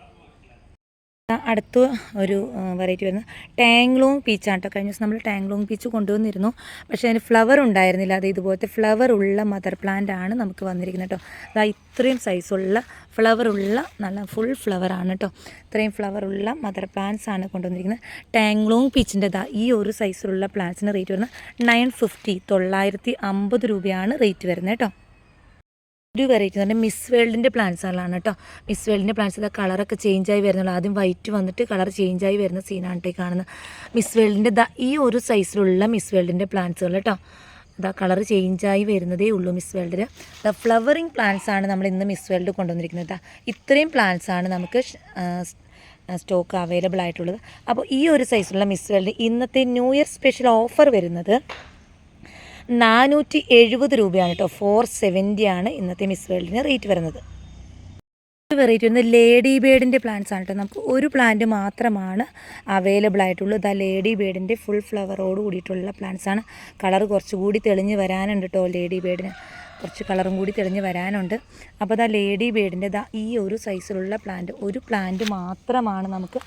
അടുത്ത ഒരു വെറൈറ്റി വരുന്നത്. ടാങ്ലോങ് പീച്ചാണ് കേട്ടോ കഴിഞ്ഞ ദിവസം നമ്മൾ ടാങ്ലോങ് പീച്ച് കൊണ്ടുവന്നിരുന്നു. പക്ഷേ അതിന് ഫ്ലവർ ഉണ്ടായിരുന്നില്ല. അത് ഇതുപോലത്തെ ഫ്ലവർ ഉള്ള മദർ പ്ലാന്റ് ആണ് നമുക്ക് വന്നിരിക്കുന്നത് കേട്ടോ അതാ ഇത്രയും സൈസുള്ള ഫ്ലവർ ഉള്ള നല്ല ഫുൾ ഫ്ലവർ ആണ് കേട്ടോ ഇത്രയും ഫ്ലവർ ഉള്ള മദർ പ്ലാന്റ്സ് ആണ് കൊണ്ടുവന്നിരിക്കുന്നത്. ടാങ്ലോങ് പീച്ചിന്റെ ദാ ഈ ഒരു സൈസിലുള്ള പ്ലാന്റ്സിന് റേറ്റ് വരുന്നത് നയൻ ഫിഫ്റ്റി തൊള്ളായിരത്തി അമ്പത് രൂപയാണ് റേറ്റ് വരുന്നത് കേട്ടോ ഒരു വെറൈറ്റി എന്ന് പറഞ്ഞാൽ മിസ് വേൾഡിന്റെ പ്ലാന്റ്സുകളാണ് കേട്ടോ മിസ് വേൾഡിന്റെ പ്ലാന്റ്സ് ഇതാ കളറൊക്കെ ആയി വരുന്നുള്ളൂ. ആദ്യം വൈറ്റ് വന്നിട്ട് കളർ ചേഞ്ച് ആയി വരുന്ന സീനാണ് കേട്ടോ കാണുന്നത് മിസ് വേൾഡിന്റെ ദാ ഈ ഒരു സൈസിലുള്ള മിസ് വേൾഡിന്റെ പ്ലാന്റ്സുകൾ കേട്ടോ ഇതാ കളർ ചേഞ്ച് ആയി വരുന്നതേ ഉള്ളൂ മിസ് വേൾഡിൽ ദ ഫ്ലവറിങ് പ്ലാന്റ്സ് ആണ് നമ്മൾ ഇന്ന് മിസ് വേൾഡ് കൊണ്ടുവന്നിരിക്കുന്നത് ഇത്രയും പ്ലാന്റ്സ് ആണ് നമുക്ക് സ്റ്റോക്ക് അവൈലബിൾ ആയിട്ടുള്ളത്. അപ്പോൾ ഈ ഒരു സൈസിലുള്ള മിസ് വേൾഡ് ഇന്നത്തെ ന്യൂ ഇയർ സ്പെഷ്യൽ ഓഫർ വരുന്നത് നാനൂറ്റി എഴുപത് രൂപയാണ് കേട്ടോ ഫോർ സെവന്റി ആണ് ഇന്നത്തെ മിസ് വേൾഡിന് റേറ്റ് വരുന്നത്. വെറൈറ്റി വരുന്നത് ലേഡി ബേഡിന്റെ പ്ലാന്റ്സ് ആണ് കേട്ടോ നമുക്ക് ഒരു പ്ലാന്റ് മാത്രമാണ് അവൈലബിൾ ആയിട്ടുള്ളൂ. ഇതാ ലേഡി ബേഡിന്റെ ഫുൾ ഫ്ലവറോട് കൂടിയിട്ടുള്ള പ്ലാന്റ്സ് ആണ്. കളർ കുറച്ചുകൂടി തെളിഞ്ഞ് വരാനുണ്ട് കേട്ടോ ലേഡി ബേഡിന് കുറച്ച് കളറും കൂടി തെളിഞ്ഞ് വരാനുണ്ട്. അപ്പോൾ ദാ ലേഡി ബേഡിന്റെ ദാ ഈ ഒരു സൈസിലുള്ള പ്ലാന്റ് ഒരു പ്ലാന്റ് മാത്രമാണ് നമുക്ക്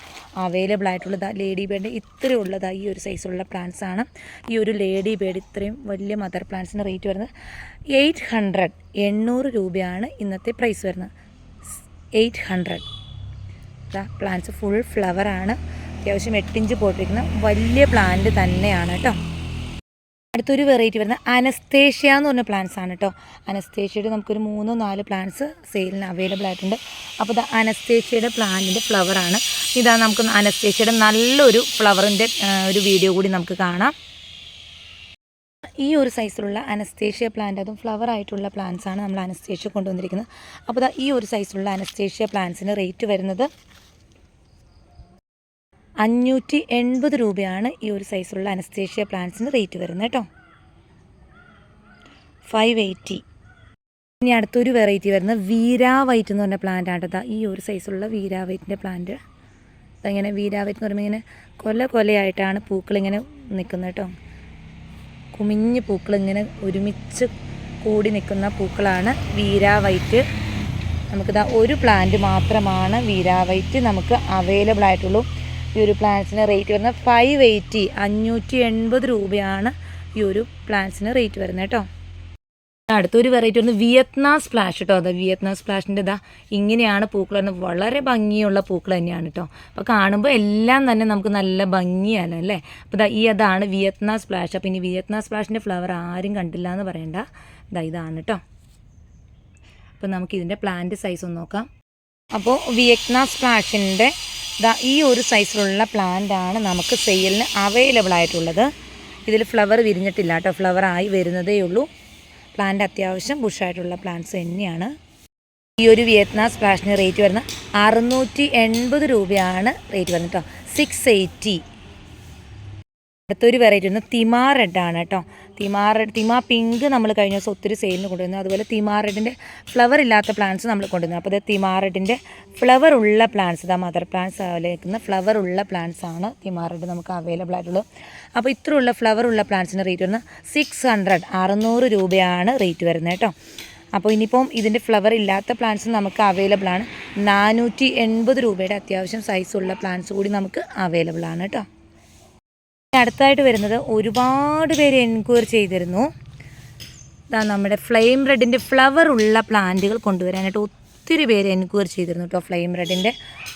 അവൈലബിൾ ആയിട്ടുള്ളത്. ലേഡി ബേഡിന്റെ ഇത്രയും ഉള്ളതാ ഈ ഒരു സൈസിലുള്ള പ്ലാന്റ്സ് ആണ്. ഈ ഒരു ലേഡി ബേഡ് ഇത്രയും വലിയ മദർ പ്ലാന്റ്സിന് റേറ്റ് വരുന്നത് എയ്റ്റ് ഹൺഡ്രഡ് എണ്ണൂറ് രൂപയാണ് ഇന്നത്തെ പ്രൈസ് വരുന്നത്. എയ്റ്റ് ഹൺഡ്രഡ് ഇതാ പ്ലാന്റ്സ് ഫുൾ ഫ്ലവറാണ് അത്യാവശ്യം എട്ടിഞ്ച് പോട്ടിരിക്കുന്ന വലിയ പ്ലാന്റ് തന്നെയാണ് കേട്ടോ. അടുത്തൊരു വെറൈറ്റി വരുന്നത് അനസ്തേഷ്യ എന്ന് പറഞ്ഞ പ്ലാന്റ്സ് ആണ് കേട്ടോ അനസ്തേഷ്യയുടെ നമുക്കൊരു മൂന്നോ നാല് പ്ലാന്റ്സ് സെയിലിന് അവൈലബിൾ ആയിട്ടുണ്ട്. അപ്പോൾ ഇത് അനസ്തേഷ്യയുടെ പ്ലാന്റിന്റെ ഫ്ലവറാണ് ഇതാ നമുക്ക് അനസ്തേഷ്യയുടെ നല്ലൊരു ഫ്ലവറിന്റെ ഒരു വീഡിയോ കൂടി നമുക്ക് കാണാം. ഈ ഒരു സൈസിലുള്ള അനസ്തേഷ്യ പ്ലാന്റ് അതും ഫ്ലവർ ആയിട്ടുള്ള പ്ലാന്റ്സ് ആണ് നമ്മൾ അനസ്തേഷ്യ കൊണ്ടുവന്നിരിക്കുന്നത്. അപ്പോൾ ഈ ഒരു സൈസിലുള്ള അനസ്തേഷ്യ പ്ലാന്റ്സിന് റേറ്റ് വരുന്നത് അഞ്ഞൂറ്റി എൺപത് രൂപയാണ് ഈ ഒരു സൈസുള്ള അനസ്തേഷ്യ പ്ലാന്റ്സിന് റേറ്റ് വരുന്നത് കേട്ടോ. ഫൈവ് എയ്റ്റി ഇനി അടുത്തൊരു വെറൈറ്റി വരുന്നത് വീരാ വൈറ്റ് എന്ന് പറഞ്ഞ പ്ലാന്റ് ദാ ഈ ഒരു സൈസുള്ള വീരാ വൈറ്റിന്റെ പ്ലാന്റ് ഇങ്ങനെ വീരാവറ്റ് എന്ന് പറയുമ്പോൾ ഇങ്ങനെ കൊല കൊലയായിട്ടാണ് പൂക്കളിങ്ങനെ നിൽക്കുന്നത് കേട്ടോ. കുമിഞ്ഞ് പൂക്കൾ ഇങ്ങനെ ഒരുമിച്ച് കൂടി നിൽക്കുന്ന പൂക്കളാണ് വീരാ വീരാവൈറ്റ് നമുക്കിതാ ഒരു പ്ലാന്റ് മാത്രമാണ് വീരാ വൈറ്റ് നമുക്ക് അവൈലബിൾ ആയിട്ടുള്ളൂ. ഈ ഒരു പ്ലാന്റ്സിന് റേറ്റ് വരുന്നത് ഫൈവ് എയ്റ്റി അഞ്ഞൂറ്റി എൺപത് രൂപയാണ് ഈ ഒരു പ്ലാന്റ്സിന് റേറ്റ് വരുന്നത് കേട്ടോ. അടുത്തൊരു വെറൈറ്റി വന്ന് വിയറ്റ്നാം സ്പ്ലാഷ് കേട്ടോ. അതാ വിയറ്റ്നാം സ്പ്ലാഷിന്റെ ഇതാ ഇങ്ങനെയാണ് പൂക്കൾ വരുന്നത്. വളരെ ഭംഗിയുള്ള പൂക്കൾ തന്നെയാണ് കേട്ടോ. അപ്പോൾ കാണുമ്പോൾ എല്ലാം തന്നെ നമുക്ക് നല്ല ഭംഗിയാണ് അല്ലേ? അപ്പോൾ ഇതാ ഈ അതാണ് വിയറ്റ്നാം സ്പ്ലാഷ് അപ്പോൾ ഇനി വിയറ്റ്നാം സ്പ്ലാഷിന്റെ ഫ്ലവർ ആരും കണ്ടില്ല എന്ന് പറയണ്ട. ഇതാ ഇതാണ് കേട്ടോ. അപ്പോൾ നമുക്ക് ഇതിന്റെ പ്ലാന്റ് സൈസ് ഒന്ന് നോക്കാം. അപ്പോൾ വിയറ്റ്നാം സ്പ്ലാഷിന്റെ ദാ ഈ ഒരു സൈസിലുള്ള പ്ലാന്റ് ആണ് നമുക്ക് സെയിലിന് അവൈലബിൾ ആയിട്ടുള്ളത്. ഇതിൽ ഫ്ലവർ വിരിഞ്ഞിട്ടില്ല കേട്ടോ. ഫ്ലവർ ആയി വരുന്നതേ ഉള്ളൂ. പ്ലാന്റ് അത്യാവശ്യം ബുഷായിട്ടുള്ള പ്ലാന്റ്സ് തന്നെയാണ്. ഈ ഒരു വിയറ്റ്നാം സ്പ്ലാഷിന് റേറ്റ് വരുന്ന അറുന്നൂറ്റി എൺപത് രൂപയാണ് റേറ്റ് വരുന്നത് കേട്ടോ. സിക്സ് എയ്റ്റി അടുത്തൊരു വെറൈറ്റി ഒന്ന് തിമാ ആണ് കേട്ടോ. തിമാ റെഡ് തിമാ പിങ്ക് നമ്മൾ കഴിഞ്ഞ ദിവസം ഒത്തിരി സെയിലിന് കൊണ്ടുവന്നു. അതുപോലെ തിമാ റെഡിന്റെ ഫ്ലവർ ഇല്ലാത്ത പ്ലാന്റ്സ് നമ്മൾ കൊണ്ടുവന്നു. അപ്പോൾ ഇത് തിമാ റെഡിന്റെ ഫ്ലവർ ഉള്ള പ്ലാന്റ്സ് ഇതാ മദർ പ്ലാന്റ്സ് നിൽക്കുന്ന ഫ്ലവർ ഉള്ള പ്ലാന്റ്സ് ആണ് തിമാ റെഡ് നമുക്ക് അവൈലബിൾ ആയിട്ടുള്ളത്. അപ്പോൾ ഇത്രയുള്ള ഫ്ലവർ ഉള്ള പ്ലാന്റ്സിന് റേറ്റ് വരുന്നത് സിക്സ് ഹൺഡ്രഡ് അറുന്നൂറ് രൂപയാണ് റേറ്റ് വരുന്നത് കേട്ടോ. അപ്പോൾ ഇനിയിപ്പം ഇതിന്റെ ഫ്ലവർ ഇല്ലാത്ത പ്ലാന്റ്സ് നമുക്ക് അവൈലബിൾ ആണ്. നാനൂറ്റി എൺപത് രൂപയുടെ അത്യാവശ്യം സൈസുള്ള പ്ലാന്റ്സ് കൂടി നമുക്ക് അവൈലബിൾ ആണ് കേട്ടോ. അടുത്തായിട്ട് വരുന്നത് ഒരുപാട് പേര് എൻക്വയറി ചെയ്തിരുന്നു. ഇതാ നമ്മുടെ ഫ്ലെയിം റെഡിന്റെ ഫ്ലവർ ഉള്ള പ്ലാന്റുകൾ കൊണ്ടുവരാനായിട്ട് ഒത്തിരി പേര് എൻക്വയറി ചെയ്തിരുന്നു കേട്ടോ ഫ്ലെയിം റെഡിന്റെ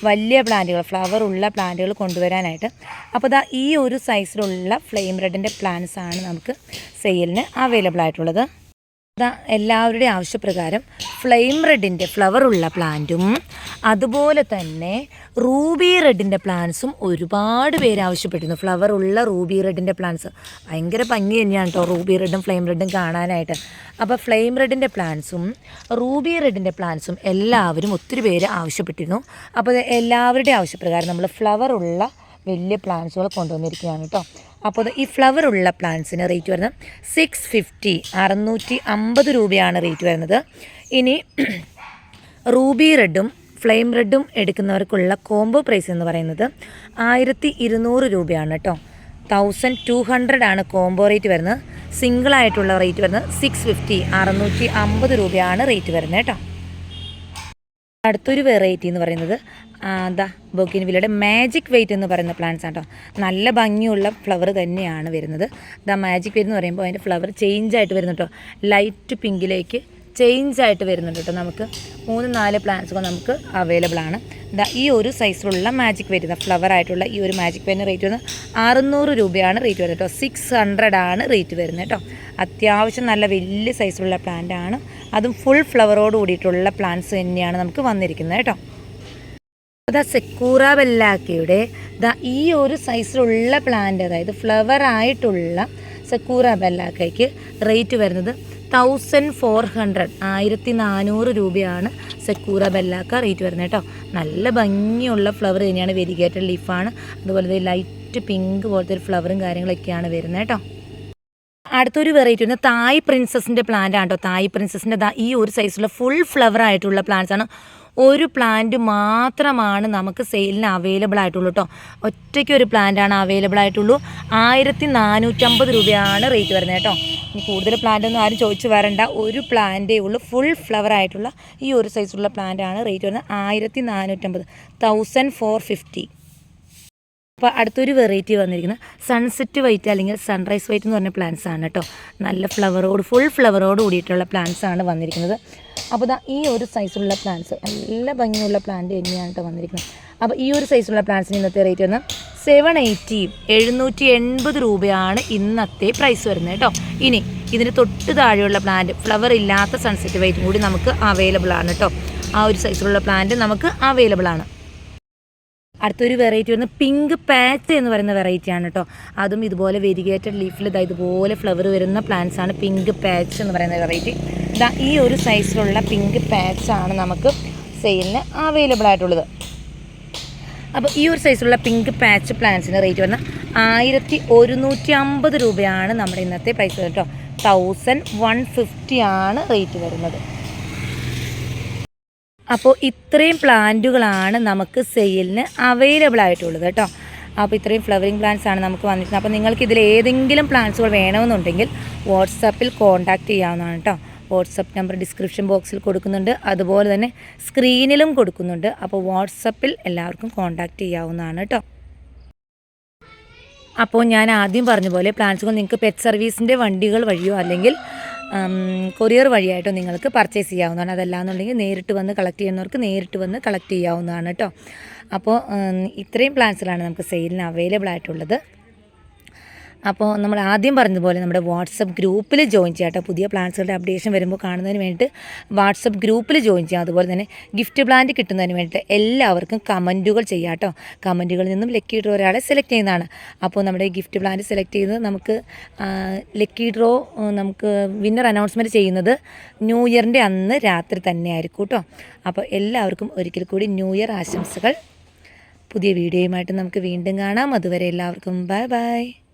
വലിയ പ്ലാന്റുകൾ ഫ്ലവർ ഉള്ള പ്ലാന്റുകൾ കൊണ്ടുവരാനായിട്ട്. അപ്പോൾ ഇതാ ഈ ഒരു സൈസിലുള്ള ഫ്ലെയിം റെഡിന്റെ പ്ലാന്റ്സ് ആണ് നമുക്ക് സെയിലിന് അവൈലബിൾ ആയിട്ടുള്ളത്. എല്ലാവരുടെയും ആവശ്യപ്രകാരം ഫ്ലെയിം റെഡിന്റെ ഉള്ള പ്ലാന്റും അതുപോലെ തന്നെ റൂബി റെഡിന്റെ പ്ലാന്റ്സും ഒരുപാട് പേര് ആവശ്യപ്പെട്ടിരുന്നു. ഉള്ള റൂബി റെഡിന്റെ പ്ലാന്റ്സ് ഭയങ്കര ഭംഗി തന്നെയാണ് കേട്ടോ റൂബി റെഡും ഫ്ലെയിം റെഡും കാണാനായിട്ട്. അപ്പോൾ ഫ്ലെയിം റെഡിന്റെ പ്ലാന്റ്സും റൂബി റെഡിന്റെ പ്ലാന്റ്സും എല്ലാവരും ഒത്തിരി പേര് ആവശ്യപ്പെട്ടിരുന്നു. അപ്പോൾ എല്ലാവരുടെയും ആവശ്യപ്രകാരം നമ്മൾ ഫ്ലവർ ഉള്ള വലിയ പ്ലാന്റ്സുകൾ കൊണ്ടുവന്നിരിക്കുകയാണ് കേട്ടോ അപ്പോൾ ഈ ഫ്ലവർ ഉള്ള പ്ലാന്റ്സിന് റേറ്റ് വരുന്നത് സിക്സ് ഫിഫ്റ്റി അറുന്നൂറ്റി അമ്പത് രൂപയാണ് റേറ്റ് വരുന്നത്. ഇനി റൂബി റെഡും ഫ്ലെയിം റെഡും എടുക്കുന്നവർക്കുള്ള കോംബോ പ്രൈസ് എന്ന് പറയുന്നത് ആയിരത്തി ഇരുന്നൂറ് രൂപയാണ് കേട്ടോ തൗസൻഡ് ടു ഹൺഡ്രഡ് ആണ് കോംബോ റേറ്റ് വരുന്നത്. സിംഗിൾ ആയിട്ടുള്ള റേറ്റ് വരുന്നത് സിക്സ് ഫിഫ്റ്റി അറുന്നൂറ്റി അമ്പത് രൂപയാണ് റേറ്റ് വരുന്നത് കേട്ടോ അടുത്തൊരു വെറൈറ്റി എന്ന് പറയുന്നത് എന്താ ബൊക്കിൻവില്ലയുടെ മാജിക് വെയിറ്റ് എന്ന് പറയുന്ന പ്ലാന്റ്സ് ആണ് നല്ല ഭംഗിയുള്ള ഫ്ലവർ തന്നെയാണ് വരുന്നത്. ദാ മാജിക് വെയിറ്റ് എന്ന് പറയുമ്പോൾ അതിന്റെ ഫ്ലവർ ചേഞ്ച് ആയിട്ട് വരുന്നു കേട്ടോ ലൈറ്റ് പിങ്കിലേക്ക് ചേഞ്ച് ആയിട്ട് വരുന്നുണ്ട് കേട്ടോ നമുക്ക്. മൂന്ന് നാല് പ്ലാന്റ്സൊക്കെ നമുക്ക് അവൈലബിൾ ആണ്. ഈ ഒരു സൈസിലുള്ള മാജിക് വെയിറ്റ് ഫ്ലവർ ആയിട്ടുള്ള ഈ ഒരു മാജിക് വെയിറ്റിന് റേറ്റ് വരുന്നത് അറുന്നൂറ് രൂപയാണ് റേറ്റ് വരുന്നത് കേട്ടോ സിക്സ് ഹൺഡ്രഡ് ആണ് റേറ്റ് വരുന്നത് കേട്ടോ അത്യാവശ്യം നല്ല വലിയ സൈസിലുള്ള പ്ലാന്റ് ആണ്. അതും ഫുൾ ഫ്ലവറോട് കൂടിയിട്ടുള്ള പ്ലാന്റ്സ് തന്നെയാണ് നമുക്ക് വന്നിരിക്കുന്നത് കേട്ടോ ദാ സെക്കൂറ ബെല്ലാക്കയുടെ ദാ ഈ ഒരു സൈസിലുള്ള പ്ലാന്റ് അതായത് ഫ്ലവർ ആയിട്ടുള്ള സെക്കൂറ ബെല്ലാക്കയ്ക്ക് റേറ്റ് വരുന്നത് തൗസൻഡ് ഫോർ ഹൺഡ്രഡ് ആയിരത്തി നാനൂറ് രൂപയാണ് സെക്കൂറ ബെല്ലാക്ക റേറ്റ് വരുന്നത് കേട്ടോ. നല്ല ഭംഗിയുള്ള ഫ്ലവർ തന്നെയാണ് വെരിഗേറ്റഡ് ലീഫാണ് അതുപോലെ ലൈറ്റ് പിങ്ക് പോലത്തെ ഒരു ഫ്ലവറും കാര്യങ്ങളൊക്കെയാണ് വരുന്നത് കേട്ടോ. അടുത്തൊരു വെറൈറ്റി ഉണ്ട് തായ് പ്രിൻസസിന്റെ പ്ലാന്റ് ആണ് കേട്ടോ. തായ് പ്രിൻസസിന്റെ ഈ ഒരു സൈസിലുള്ള ഫുൾ ഫ്ലവർ ആയിട്ടുള്ള പ്ലാന്റ്സ് ആണ്. ഒരു പ്ലാന്റ് മാത്രമാണ് നമുക്ക് സെയിലിന് അവൈലബിൾ ആയിട്ടുള്ളൂ കേട്ടോ ഒറ്റയ്ക്ക് ഒരു പ്ലാന്റ് ആണ് അവൈലബിൾ ആയിട്ടുള്ളൂ. ആയിരത്തി നാനൂറ്റമ്പത് രൂപയാണ് റേറ്റ് വരുന്നത് കേട്ടോ ഇനി കൂടുതൽ പ്ലാന്റ് ഒന്നും ആരും ചോദിച്ചു വരണ്ട. ഒരു പ്ലാന്റേ ഉള്ളൂ. ഫുൾ ഫ്ലവർ ആയിട്ടുള്ള ഈ ഒരു സൈസുള്ള പ്ലാന്റ് ആണ് റേറ്റ് വരുന്നത് ആയിരത്തി നാനൂറ്റമ്പത് തൗസൻഡ് ഫോർ ഫിഫ്റ്റി അപ്പോൾ അടുത്തൊരു വെറൈറ്റി വന്നിരിക്കുന്നത് സൺസെറ്റ് വൈറ്റ് അല്ലെങ്കിൽ സൺറൈസ് വൈറ്റ് എന്ന് പറഞ്ഞ പ്ലാന്റ്സ് ആണ് കേട്ടോ നല്ല ഫ്ലവറോട് ഫുൾ ഫ്ലവറോട് കൂടിയിട്ടുള്ള പ്ലാന്റ്സ് ആണ് വന്നിരിക്കുന്നത്. അപ്പോൾ ദാ ഈ ഒരു സൈസുള്ള പ്ലാന്റ്സ് നല്ല ഭംഗിയുള്ള പ്ലാന്റ് തന്നെയാണ് കേട്ടോ വന്നിരിക്കുന്നത്. അപ്പോൾ ഈ ഒരു സൈസുള്ള പ്ലാന്റ്സിന് ഇന്നത്തെ റേറ്റ് വരുന്നത് സെവൻ എയ്റ്റി എഴുന്നൂറ്റി എൺപത് രൂപയാണ് ഇന്നത്തെ പ്രൈസ് വരുന്നത് കേട്ടോ ഇനി ഇതിന് തൊട്ട് താഴെയുള്ള പ്ലാന്റ് ഫ്ലവർ ഇല്ലാത്ത സൺസെറ്റ് വൈറ്റും കൂടി നമുക്ക് അവൈലബിൾ ആണ് കേട്ടോ ആ ഒരു സൈസിലുള്ള പ്ലാന്റ് നമുക്ക് അവൈലബിൾ ആണ്. അടുത്തൊരു വെറൈറ്റി വരുന്നത് പിങ്ക് പാച്ച് എന്ന് പറയുന്ന വെറൈറ്റി ആണ് കേട്ടോ അതും ഇതുപോലെ വെരിഗേറ്റഡ് ലീഫിൽ ഇതാ ഇതുപോലെ ഫ്ലവർ വരുന്ന പ്ലാന്റ്സ് ആണ് പിങ്ക് പാച്ച് എന്ന് പറയുന്ന വെറൈറ്റി ഇതാ ഈ ഒരു സൈസിലുള്ള പിങ്ക് പാച്ച് ആണ് നമുക്ക് സെയിലിന് അവൈലബിൾ ആയിട്ടുള്ളത്. അപ്പോൾ ഈ ഒരു സൈസിലുള്ള പിങ്ക് പാച്ച് പ്ലാന്റ്സിന്റെ റേറ്റ് വന്ന ആയിരത്തി ഒരുന്നൂറ്റി അമ്പത് രൂപയാണ് നമ്മുടെ ഇന്നത്തെ പ്രൈസ് കേട്ടോ. തൗസൻഡ് വൺ ഫിഫ്റ്റി ആണ് റേറ്റ് വരുന്നത്. അപ്പോൾ ഇത്രയും പ്ലാന്റുകളാണ് നമുക്ക് സെയിലിന് അവൈലബിൾ ആയിട്ടുള്ളത് കേട്ടോ. അപ്പോൾ ഇത്രയും ഫ്ലവറിങ് പ്ലാന്റ്സ് ആണ് നമുക്ക് വന്നിട്ടുള്ളത് അപ്പോൾ നിങ്ങൾക്ക് ഇതിൽ ഏതെങ്കിലും പ്ലാന്റ്സുകൾ വേണമെന്നുണ്ടെങ്കിൽ വാട്സാപ്പിൽ കോൺടാക്റ്റ് ചെയ്യാവുന്നതാണ് കേട്ടോ. വാട്സപ്പ് നമ്പർ ഡിസ്ക്രിപ്ഷൻ ബോക്സിൽ കൊടുക്കുന്നുണ്ട്. അതുപോലെ തന്നെ സ്ക്രീനിലും കൊടുക്കുന്നുണ്ട്. അപ്പോൾ വാട്സപ്പിൽ എല്ലാവർക്കും കോൺടാക്റ്റ് ചെയ്യാവുന്നതാണ് കേട്ടോ അപ്പോൾ ഞാൻ ആദ്യം പറഞ്ഞ പോലെ പ്ലാൻസുകൾ നിങ്ങൾക്ക് പെറ്റ് സർവീസിന്റെ വണ്ടികൾ വഴിയോ അല്ലെങ്കിൽ കൊറിയർ വഴിയായിട്ടോ നിങ്ങൾക്ക് പർച്ചേസ് ചെയ്യാവുന്നതാണ്. അതല്ലാന്നുണ്ടെങ്കിൽ നേരിട്ട് വന്ന് കളക്ട് ചെയ്യുന്നവർക്ക് നേരിട്ട് വന്ന് കളക്ട് ചെയ്യാവുന്നതാണ് കേട്ടോ അപ്പോൾ ഇത്രയും പ്ലാൻസുകളാണ് നമുക്ക് സെയിലിന് അവൈലബിൾ ആയിട്ടുള്ളത്. അപ്പോൾ നമ്മൾ ആദ്യം പറഞ്ഞതുപോലെ നമ്മുടെ വാട്സപ്പ് ഗ്രൂപ്പിൽ ജോയിൻ ചെയ്യാം കേട്ടോ. പുതിയ പ്ലാൻസുകളുടെ അപ്ഡേഷൻ വരുമ്പോൾ കാണുന്നതിന് വേണ്ടിയിട്ട് വാട്സപ്പ് ഗ്രൂപ്പിൽ ജോയിൻ ചെയ്യാം അതുപോലെ തന്നെ ഗിഫ്റ്റ് പ്ലാന്റ് കിട്ടുന്നതിന് വേണ്ടിയിട്ട് എല്ലാവർക്കും കമന്റുകൾ ചെയ്യാം കേട്ടോ. കമന്റുകളിൽ നിന്നും ലക്കി ഡ്രോ ഒരാളെ സെലക്ട് ചെയ്യുന്നതാണ്. അപ്പോൾ നമ്മുടെ ഗിഫ്റ്റ് പ്ലാന്റ് സെലക്ട് ചെയ്ത് നമുക്ക് ലക്കി ഡ്രോ നമുക്ക് വിന്നർ അനൗൺസ്മെന്റ് ചെയ്യുന്നത് ന്യൂ ഇയറിന്റെ അന്ന് രാത്രി തന്നെ ആയിരിക്കും കേട്ടോ. അപ്പോൾ എല്ലാവർക്കും ഒരിക്കൽ കൂടി ന്യൂ ഇയർ ആശംസകൾ. പുതിയ വീഡിയോയുമായിട്ട് നമുക്ക് വീണ്ടും കാണാം. അതുവരെ എല്ലാവർക്കും ബൈ ബൈ.